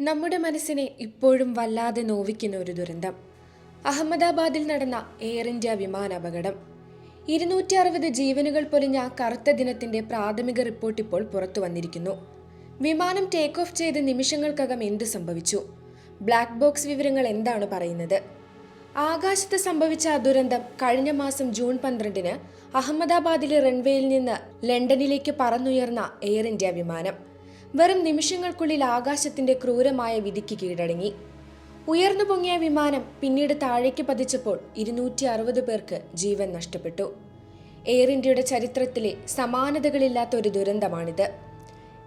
നമ്മുടെ മനസ്സിനെ ഇപ്പോഴും വല്ലാതെ നോവിക്കുന്ന ഒരു ദുരന്തം. അഹമ്മദാബാദിൽ നടന്ന എയർ ഇന്ത്യ വിമാന അപകടം. ഇരുന്നൂറ്റി അറുപത് ജീവനുകൾ പൊലിഞ്ഞ കറുത്ത ദിനത്തിന്റെ പ്രാഥമിക റിപ്പോർട്ട് ഇപ്പോൾ പുറത്തു വന്നിരിക്കുന്നു. വിമാനം ടേക്ക് ഓഫ് ചെയ്ത് നിമിഷങ്ങൾക്കകം എന്ത് സംഭവിച്ചു? ബ്ലാക്ക് ബോക്സ് വിവരങ്ങൾ എന്താണ് പറയുന്നത്? ആകാശത്ത് സംഭവിച്ച ആ ദുരന്തം കഴിഞ്ഞ മാസം ജൂൺ പന്ത്രണ്ടിന് അഹമ്മദാബാദിലെ റൺവേയിൽ നിന്ന് ലണ്ടനിലേക്ക് പറന്നുയർന്ന എയർ ഇന്ത്യ വിമാനം. വെറും നിമിഷങ്ങൾക്കുള്ളിൽ ആകാശത്തിന്റെ ക്രൂരമായ വിധിക്ക് കീഴടങ്ങി. ഉയർന്നു പൊങ്ങിയ വിമാനം പിന്നീട് താഴേക്ക് പതിച്ചപ്പോൾ ഇരുന്നൂറ്റി അറുപത് പേർക്ക് ജീവൻ നഷ്ടപ്പെട്ടു. എയർ ഇന്ത്യയുടെ ചരിത്രത്തിലെ സമാനതകളില്ലാത്ത ഒരു ദുരന്തമാണിത്.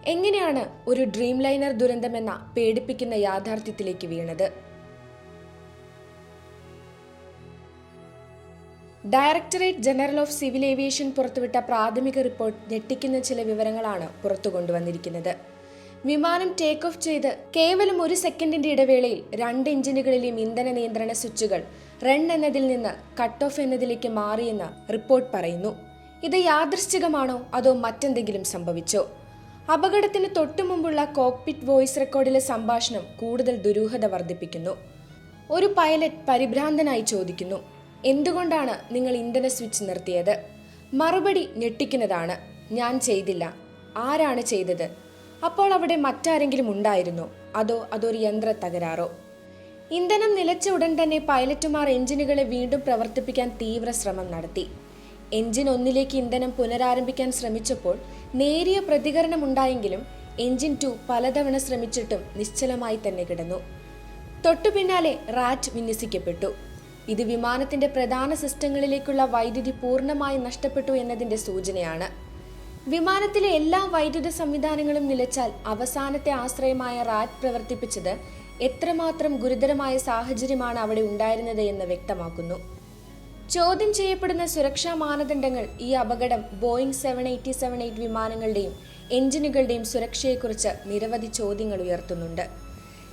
എങ്ങനെയാണ് ഒരു ഡ്രീം ലൈനർ ദുരന്തമെന്ന പേടിപ്പിക്കുന്ന യാഥാർത്ഥ്യത്തിലേക്ക് വീണത്? Directorate general of civil aviation പുറത്തുവിട്ട പ്രാഥമിക റിപ്പോർട്ട് ഞെട്ടിക്കുന്ന ചില വിവരങ്ങളാണ് പുറത്തു കൊണ്ടുവന്നിരിക്കുന്നത് വിമാനം ടേക്ക് ഓഫ് ചെയ്ത് കേവലം ഒരു സെക്കൻഡിന്റെ ഇടവേളയിൽ രണ്ട് എഞ്ചിനുകളിലെയും ഇന്ധന നിയന്ത്രണ സ്വിച്ചുകൾ റൺ എന്നതിൽ നിന്ന് കട്ട് ഓഫ് എന്നതിലേക്ക് മാറിയെന്ന് റിപ്പോർട്ട് പറയുന്നു. ഇത് യാദൃശ്ചികമാണോ അതോ മറ്റെന്തെങ്കിലും സംഭവിച്ചോ? അപകടത്തിന് തൊട്ടുമുമ്പുള്ള കോക്പിറ്റ് വോയിസ് റെക്കോർഡിലെ സംഭാഷണം കൂടുതൽ ദുരൂഹത വർദ്ധിപ്പിക്കുന്നു. ഒരു പൈലറ്റ് പരിഭ്രാന്തനായി ചോദിക്കുന്നു എന്തുകൊണ്ടാണ് നിങ്ങൾ ഇന്ധന സ്വിച്ച് നിർത്തിയത്? മറുപടി ഞെട്ടിക്കുന്നതാണ്. ഞാൻ ചെയ്തില്ല. ആരാണ് ചെയ്തത്? അപ്പോൾ അവിടെ മറ്റാരെങ്കിലും ഉണ്ടായിരുന്നോ? അതോ അതൊരു യന്ത്ര തകരാറോ? ഇന്ധനം നിലച്ച ഉടൻ തന്നെ പൈലറ്റുമാർ എഞ്ചിനുകളെ വീണ്ടും പ്രവർത്തിപ്പിക്കാൻ തീവ്ര ശ്രമം നടത്തി. എഞ്ചിൻ ഒന്നിലേക്ക് ഇന്ധനം പുനരാരംഭിക്കാൻ ശ്രമിച്ചപ്പോൾ നേരിയ പ്രതികരണമുണ്ടായെങ്കിലും എഞ്ചിൻ ടു പലതവണ ശ്രമിച്ചിട്ടും നിശ്ചലമായി തന്നെ കിടന്നു. തൊട്ടു പിന്നാലെ റാറ്റ് വിന്യസിക്കപ്പെട്ടു. ഇത് വിമാനത്തിന്റെ പ്രധാന സിസ്റ്റങ്ങളിലേക്കുള്ള വൈദ്യുതി പൂർണമായി നഷ്ടപ്പെട്ടു എന്നതിന്റെ സൂചനയാണ്. വിമാനത്തിലെ എല്ലാ വൈദ്യുത സംവിധാനങ്ങളും നിലച്ചാൽ അവസാനത്തെ ആശ്രയമായ റാറ്റ് പ്രവർത്തിപ്പിച്ചത് എത്രമാത്രം ഗുരുതരമായ സാഹചര്യമാണ് അവിടെ ഉണ്ടായിരുന്നത് എന്ന് വ്യക്തമാക്കുന്നു. ചോദ്യം ചെയ്യപ്പെടുന്ന സുരക്ഷാ മാനദണ്ഡങ്ങൾ ഈ അപകടം Boeing seven eighty seven eight വിമാനങ്ങളുടെയും എഞ്ചിനുകളുടെയും സുരക്ഷയെക്കുറിച്ച് നിരവധി ചോദ്യങ്ങൾ ഉയർത്തുന്നുണ്ട്.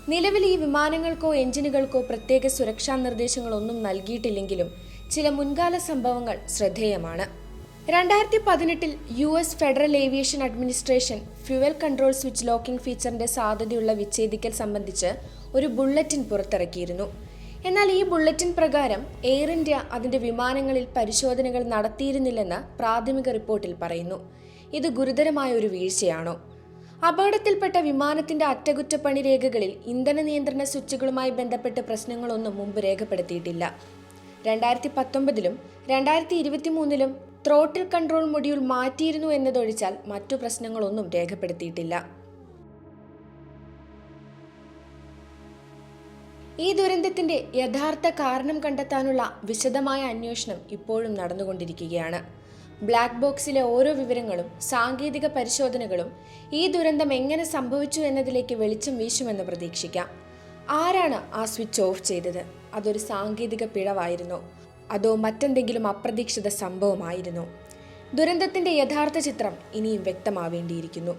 നിലവിൽ ഈ വിമാനങ്ങൾക്കോ എഞ്ചിനുകൾക്കോ പ്രത്യേക സുരക്ഷാ നിർദ്ദേശങ്ങളൊന്നും നൽകിയിട്ടില്ലെങ്കിലും ചില മുൻകാല സംഭവങ്ങൾ ശ്രദ്ധേയമാണ്. രണ്ടായിരത്തി പതിനെട്ടിൽ U S federal aviation administration fuel control switch locking ഫീച്ചറിന്റെ സാധ്യതയുള്ള വിച്ഛേദിക്കൽ സംബന്ധിച്ച് ഒരു ബുള്ളറ്റിൻ പുറത്തിറക്കിയിരുന്നു. എന്നാൽ ഈ ബുള്ളറ്റിൻ പ്രകാരം എയർ ഇന്ത്യ അതിന്റെ വിമാനങ്ങളിൽ പരിശോധനകൾ നടത്തിയിരുന്നില്ലെന്ന് പ്രാഥമിക റിപ്പോർട്ടിൽ പറയുന്നു. ഇത് ഗുരുതരമായ ഒരു വീഴ്ചയാണോ? അപകടത്തിൽപ്പെട്ട വിമാനത്തിന്റെ അറ്റകുറ്റപ്പണി രേഖകളിൽ ഇന്ധന നിയന്ത്രണ സ്വിച്ചുകളുമായി ബന്ധപ്പെട്ട് പ്രശ്നങ്ങളൊന്നും മുമ്പ് രേഖപ്പെടുത്തിയിട്ടില്ല. രണ്ടായിരത്തി പത്തൊമ്പതിലും രണ്ടായിരത്തി ഇരുപത്തി മൂന്നിലും ത്രോട്ടിൽ കൺട്രോൾ മൊഡ്യൂൾ മാറ്റിയിരുന്നു എന്നതൊഴിച്ചാൽ മറ്റു പ്രശ്നങ്ങളൊന്നും രേഖപ്പെടുത്തിയിട്ടില്ല. ഈ ദുരന്തത്തിന്റെ യഥാർത്ഥ കാരണം കണ്ടെത്താനുള്ള വിശദമായ അന്വേഷണം ഇപ്പോഴും നടന്നുകൊണ്ടിരിക്കുകയാണ്. ബ്ലാക്ക് ബോക്സിലെ ഓരോ വിവരങ്ങളും സാങ്കേതിക പരിശോധനകളും ഈ ദുരന്തം എങ്ങനെ സംഭവിച്ചു എന്നതിലേക്ക് വെളിച്ചം വീശുമെന്ന് പ്രതീക്ഷിക്കാം. ആരാണ് ആ സ്വിച്ച് ഓഫ് ചെയ്തത്? അതൊരു സാങ്കേതിക പിഴവായിരുന്നോ? അതോ മറ്റെന്തെങ്കിലും അപ്രതീക്ഷിത സംഭവമായിരുന്നോ? ദുരന്തത്തിന്റെ യഥാർത്ഥ ചിത്രം ഇനിയും വ്യക്തമാവേണ്ടിയിരിക്കുന്നു.